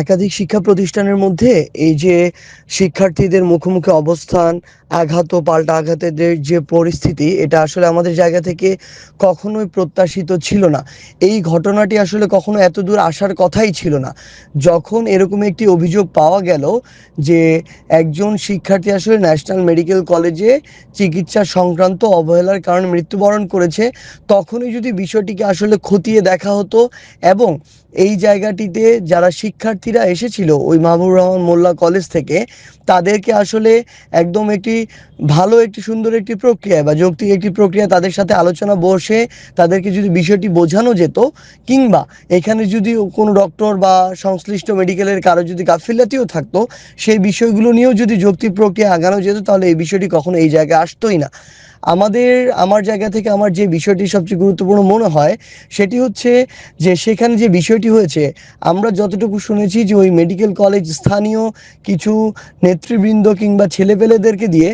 একাধিক শিক্ষা প্রতিষ্ঠানের মধ্যে এই যে শিক্ষার্থীদের মুখোমুখি অবস্থান, আঘাত ও পাল্টা আঘাতের যে পরিস্থিতি এটা আসলে আমাদের জায়গা থেকে কখনোই প্রত্যাশিত ছিল না। এই ঘটনাটি আসলে কখনো এত দূর আসার কথাই ছিল না। যখন এরকম একটি অভিযোগ পাওয়া গেল যে একজন শিক্ষার্থী আসলে ন্যাশনাল মেডিকেল কলেজে চিকিৎসা সংক্রান্ত অবহেলার কারণে মৃত্যুবরণ করেছে, তখনই যদি বিষয়টিকে আসলে খতিয়ে দেখা হতো এবং এই জায়গাটিতে যারা শিক্ষার্থীরা এসেছিল ওই মাহবুবুর রহমান মোল্লা কলেজ থেকে, তাদেরকে আসলে একদম একটি ভালো একটি সুন্দর একটি প্রক্রিয়া বা যৌক্তিক একটি প্রক্রিয়া তাদের সাথে আলোচনা বসে তাদেরকে যদি বিষয়টি বোঝানো যেত কিংবা এখানে যদি কোনো ডক্টর বা সংশ্লিষ্ট মেডিকেলের কারও যদি গাফিলতিও থাকতো, সেই বিষয়গুলো নিয়েও যদি যৌক্তিক প্রক্রিয়া আগানো যেত তাহলে এই বিষয়টি কখনো এই জায়গায় আসতোই না। আমাদের, আমার জায়গা থেকে আমার যে বিষয়টি সবচেয়ে গুরুত্বপূর্ণ মনে হয়, সেটি হচ্ছে যে সেখানে যে বিষয়টি হয়েছে, আমরা যতটুকু শুনেছি যে ওই মেডিকেল কলেজ স্থানীয় কিছু নেতৃবৃন্দ কিংবা ছেলেপেলেদেরকে দিয়ে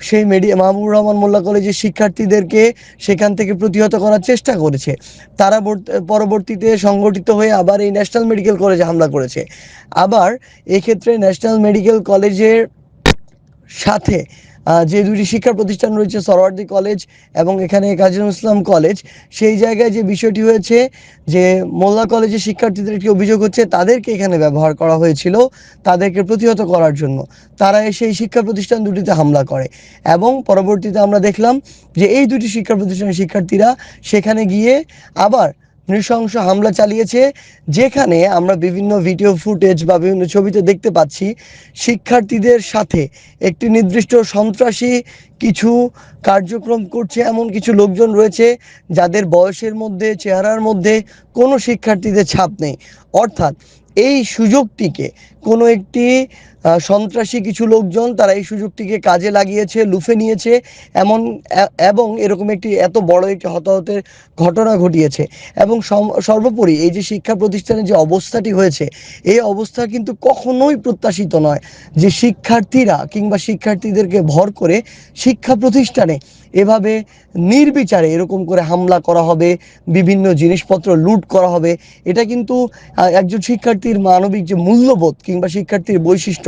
সেই মেডি, মাহবুবুর রহমান মোল্লা কলেজের শিক্ষার্থীদেরকে সেখান থেকে প্রতিহত করার চেষ্টা করেছে। তারা বর্ত, পরবর্তীতে সংগঠিত হয়ে আবার এই ন্যাশনাল মেডিকেল কলেজে হামলা করেছে। আবার এক্ষেত্রে ন্যাশনাল মেডিকেল কলেজের সাথে যে দুটি শিক্ষা প্রতিষ্ঠান রয়েছে সরওয়ার্দী কলেজ এবং এখানে কাজী ইসলাম কলেজ, সেই জায়গায় যে বিষয়টি হয়েছে যে মোল্লা কলেজের শিক্ষার্থীদের একটি অভিযোগ হচ্ছে তাদেরকে এখানে ব্যবহার করা হয়েছিল তাদেরকে প্রতিহত করার জন্য। তারা এসে এই শিক্ষা প্রতিষ্ঠান দুটিতে হামলা করে এবং পরবর্তীতে আমরা দেখলাম যে এই দুটি শিক্ষা প্রতিষ্ঠানের শিক্ষার্থীরা সেখানে গিয়ে আবার নৃশংস হামলা চালিয়েছে, যেখানে আমরা বিভিন্ন ভিডিও ফুটেজ বা বিভিন্ন ছবিতে দেখতে পাচ্ছি শিক্ষার্থীদের সাথে একটি নির্দিষ্ট সন্ত্রাসী কিছু কার্যক্রম করছে এমন কিছু লোকজন রয়েছে যাদের বয়সের মধ্যে, চেহারার মধ্যে কোনো শিক্ষার্থীদের ছাপ নেই। অর্থাৎ এই সুযোগটিকে কোনো একটি সন্ত্রাসী কিছু লোকজন তারা এই সুযোগটিকে কাজে লাগিয়েছে, লুফে নিয়েছে এমন এবং এরকম একটি এত বড় একটি হতাহতের ঘটনা ঘটিয়েছে এবং সর্বোপরি এই যে শিক্ষা প্রতিষ্ঠানের যে অবস্থাটি হয়েছে, এই অবস্থা কিন্তু কখনোই প্রত্যাশিত নয় যে শিক্ষার্থীরা কিংবা শিক্ষার্থীদেরকে ভর করে শিক্ষা প্রতিষ্ঠানে এভাবে নির্বিচারে এরকম করে হামলা করা হবে, বিভিন্ন জিনিসপত্র লুট করা হবে। এটা কিন্তু একজন শিক্ষার্থীর মানবিক যে মূল্যবোধ কিংবা শিক্ষার্থীর বৈশিষ্ট্য